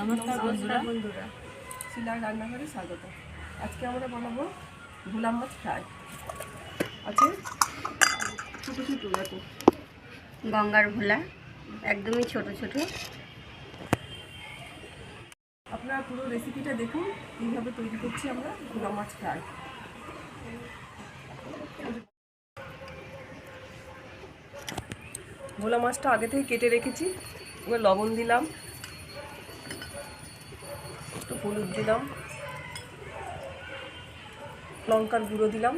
নমস্কার বন্ধুরা। বন্ধুরা। শিলার রান্নাঘরে স্বাগত। আজকে আমরা বানাবো ভোলা মাছ ফ্রাই। আছে? ছোটো ছোটো দেখো। গঙ্গার ভোলা একদমই ছোট ছোট। আপনারা পুরো রেসিপিটা দেখুন কীভাবে তৈরি করছি আমরা ভোলা মাছ ফ্রাই। ভোলা মাছটা আগে থেকে কেটে রেখেছি এবার লবণ দিলাম। হলুদ দিলাম। লঙ্কার গুঁড়ো দিলাম।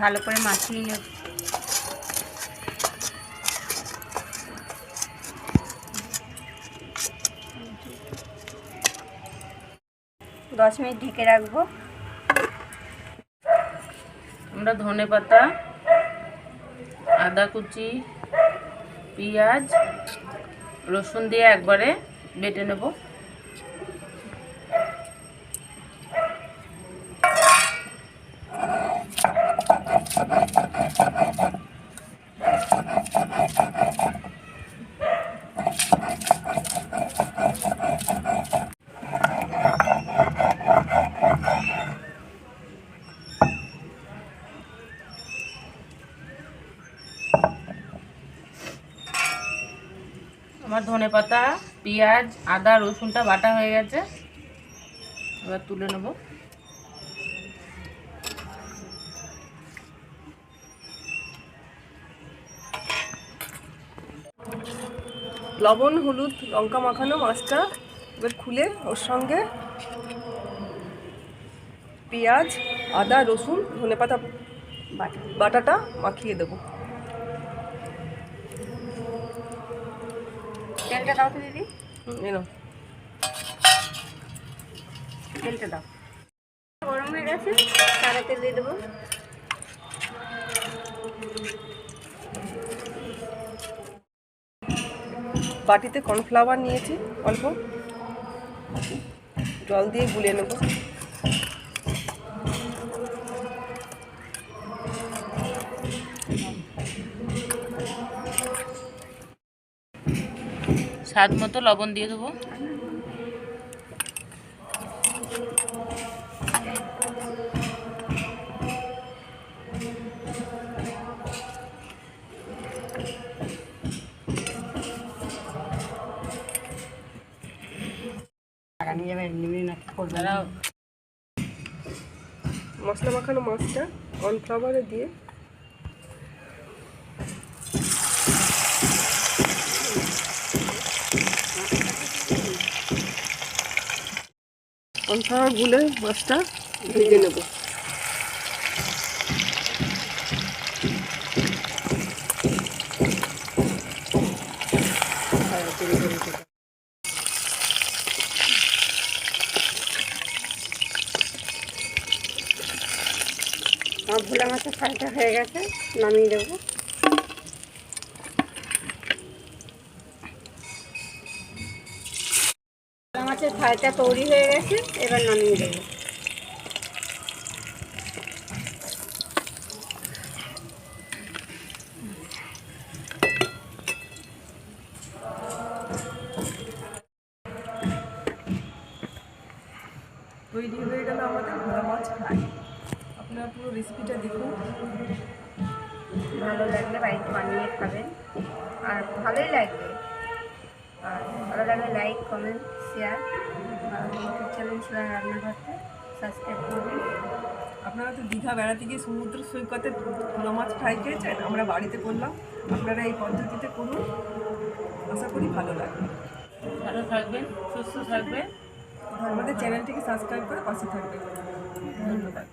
ভালো করে মাখিয়ে নেব দশ মিনিট ঢেকে রাখব। আমরা ধনে পাতা আদা কুচি পেঁয়াজ রসুন দিয়ে একবারে বেটে নেব। আমার ধনে পাতা, পেঁয়াজ, আদা, রসুনটা বাটা হয়ে গেছে। এবার তুলে নেব। লবণ, হলুদ, লঙ্কা মাখানো মাছটা এবার খুলে ওর সঙ্গে পেঁয়াজ, আদা, রসুন ধনেপাতা বাটা বাটাটা মাখিয়ে দেবো। তেলটা দাও তো দিদি। এনো তেলটা দাও। গরম হয়ে গেছে তেল দিয়ে দেবো। বাটিতে কর্নফ্লাওয়ার নিয়েছি অল্প। জল দিয়ে গুলিয়ে নেব। স্বাদ মতো লবণ দিয়ে দেবো। মশলা মাখানো মাছটা কর্নফ্লাওয়ারে দিয়ে কর্নফ্লাওয়ার গুলে মাছটা ভেজে নেব। ভোলা মাছের ফ্রাইটা হয়ে গেছে নামিয়ে দেবো। মাছের ফ্রাইটা তৈরি হয়ে গেছে, এবার নামিয়ে দেবো। তৈরি হয়ে গেল আমাদের ভোলা মাছ। ফ্রাই আপনারা পুরো রেসিপিটা দেখুন। ভালো লাগলে বাড়িতে বানিয়ে খাবেন। আর ভালোই লাগবে। ভালো লাগলে লাইক কমেন্ট শেয়ার আর ইউটিউব চ্যানেল ছিল রান্নাঘরটা সাবস্ক্রাইব করবেন। আপনারা তো দীঘা বেড়াতে গিয়ে সমুদ্র সৈকতে ভোলা মাছ ফ্রাই খেয়েছেন? আমরা বাড়িতে করলাম আপনারা এই পদ্ধতিতে করুন। আশা করি ভালো লাগবে। ভালো থাকবেন সুস্থ থাকবেন। আমাদের চ্যানেলটিকে সাবস্ক্রাইব করে পাশে থাকবেন। ধন্যবাদ।